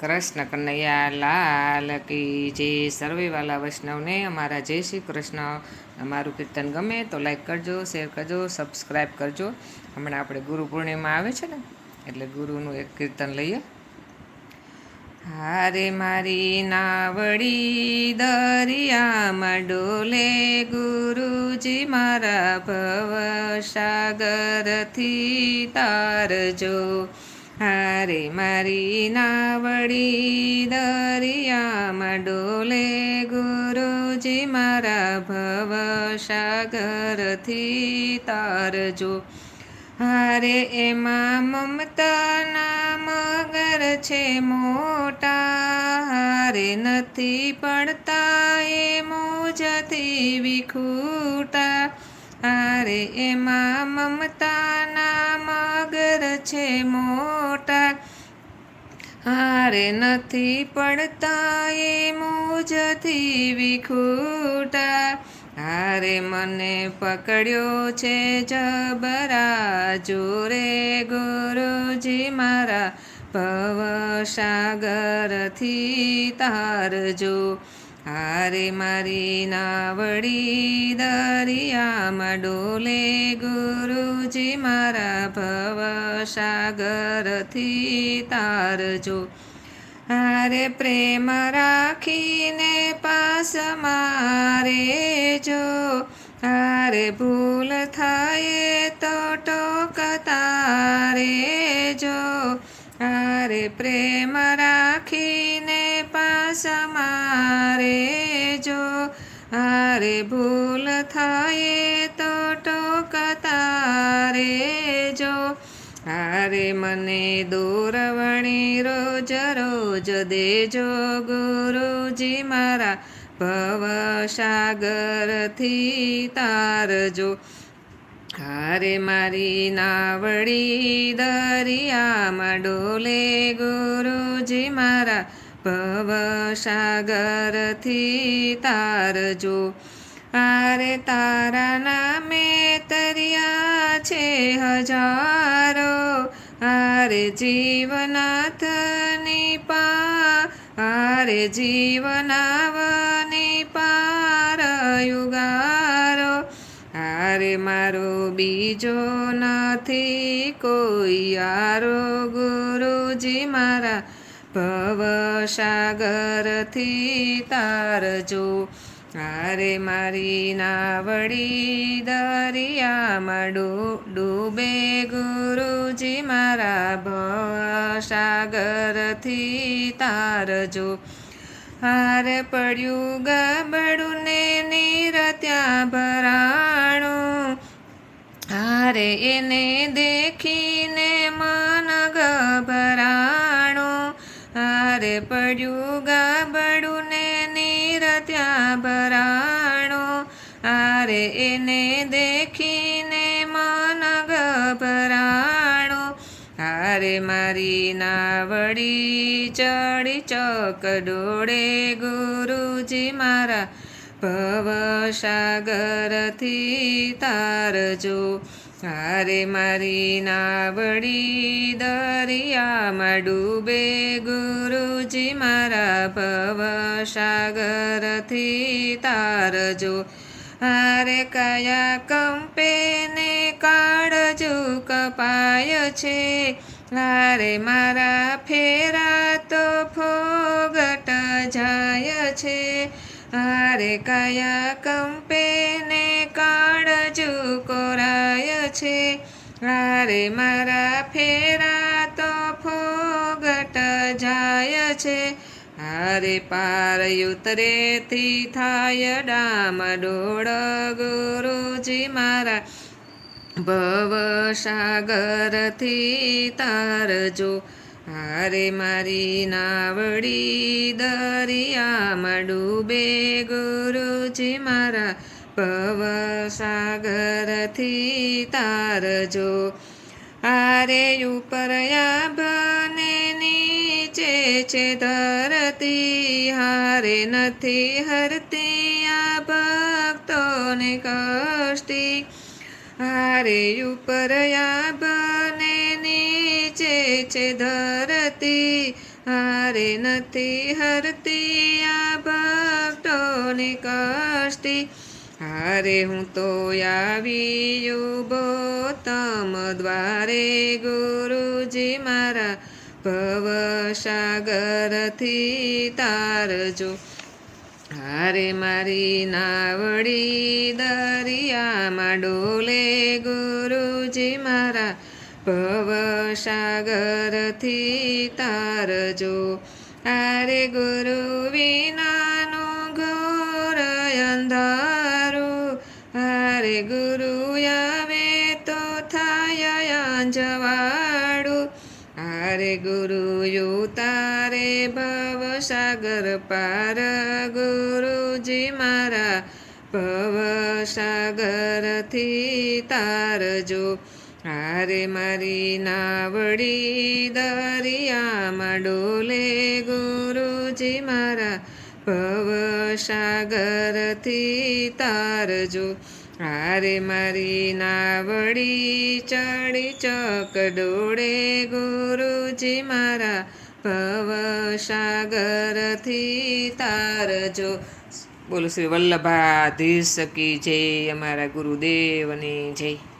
કૃષ્ણ કનૈયા લાલ કી જે સર્વેવાલા વૈષ્ણવને અમારા જય શ્રી કૃષ્ણ. અમારું કીર્તન ગમે તો લાઈક કરજો શેર કરજો સબસ્ક્રાઈબ કરજો. હમણાં આપણે ગુરુ પૂર્ણિમા આવે છે ને, એટલે ગુરુનું એક કીર્તન લઈએ. હારે મારી નાવડી દરિયામાં ડોલે ગુરુજી મારા ભવ સાગરથી તારજો. હારે મારી નાવડી દરિયામાં ડોલે ગુરુજી મારા ભવ સાગરથી તારજો. હારે એમાં મમતાના મગર છે મોટા. હારે નથી પડતા એ મોજથી વિખૂટા. હારે એમાં મમતાના મગર છે મોટા. હારે નથી પડતા એ મોજથી વિખૂટા. હારે મને પકડ્યો છે જબરા જોરે ગુરુજી મારા ભવ સાગરથી તારજો. હારે મારી નાવડી દરિયામાં ડોલે ગુરુજી મારા ભવ સાગરથી તારજો. હારે પ્રેમ રાખીને પાસ મારે જો હારે ભૂલ થાય તો ટોકતારે જો હારે પ્રેમ રાખીને પાસ મારે જો હારે ભૂલ થાય તો ટોકતારે જો હારે મને દોરવણી રોજ રોજ દેજો ગુરુજી મારા ભવ સાગરથી તારજો હારે મારી નાવડી દરિયામાં ડોલે ગુરુજી મારા ભવ સાગરથી તારજો આરે તારા નામે તર્યા છે હજારો આરે જીવનાથની પા આરે જીવનાવની પાર યુગારો આરે મારો બીજો નથી કોઈ યારો ગુરુજી મારા ભવ સાગરથી તારજો આરે મારી નાવડી દરિયામાં ડૂબે ગુરુજી મારા ભવ સાગરથી તારજો હાર પડ્યું ગબડું ને નીર ત્યાં ભરાણું. હારે એને દેખીને પડ્યું ગાબડું ને નીર ત્યાં ભરાણું આરે એને દેખીને મન ગભરાણું, આરે મારી નાવડી ચડી ચોક ડોળે ગુરુજી મારા ભવ સાગરથી તારજો. હારે મારી નાવડી દરિયામાં ડૂબે ગુરુજી મારા ભવ સાગરથી તારજો હારે કયા કંપે ને કાળજુ કપાય છે. હારે મારા ફેરા તો ફોગટ જાય છે. હારે કયા કંપે ને કાળજુ કોરાય છે? રે મારા ફેરા તો ફોગટ જાય છે. હારે પાર ઉતરેથી થાય ડામ ડોળ ગુરુજી મારા ભવ સાગરથી તારજો. હારે મારી નાવડી દરિયામાં ડૂબે ગુરુજી મારા ભવ સાગરથી તારજો આરે ઉપર બને નીચે છે ધરતી હારે નથી હરતી આ ભક્તોને કષ્ટી હારે ઉપર બને નીચે છે ધરતી હારે નથી હરતી આ ભક્તોને કષ્ટી હારે હું તો આવી ઊભો તમ દ્વારે ગુરુજી મારા ભવસાગરથી તારજો. હારે મારી નાવડી દરિયામાં ડોલે ગુરુજી મારા ભવસાગરથી તારજો. આરે ગુરુ વિનાનું હારે ગુરુ યુ તારે ભવસાગર પાર. ગુરુજી મારા ભવસાગરથી તારજો. હારે મારી નાવડી દરિયામાં ડોલે. ગુરુજી મારા ભવસાગરથી તારજો. હારે મારી નાવડી ચડી ચક ડોળે ગુરુજી મારા ભવસાગરથી તારજો બોલો શ્રી વલ્લભાધીશ કી જય, અમારા ગુરુદેવની જય.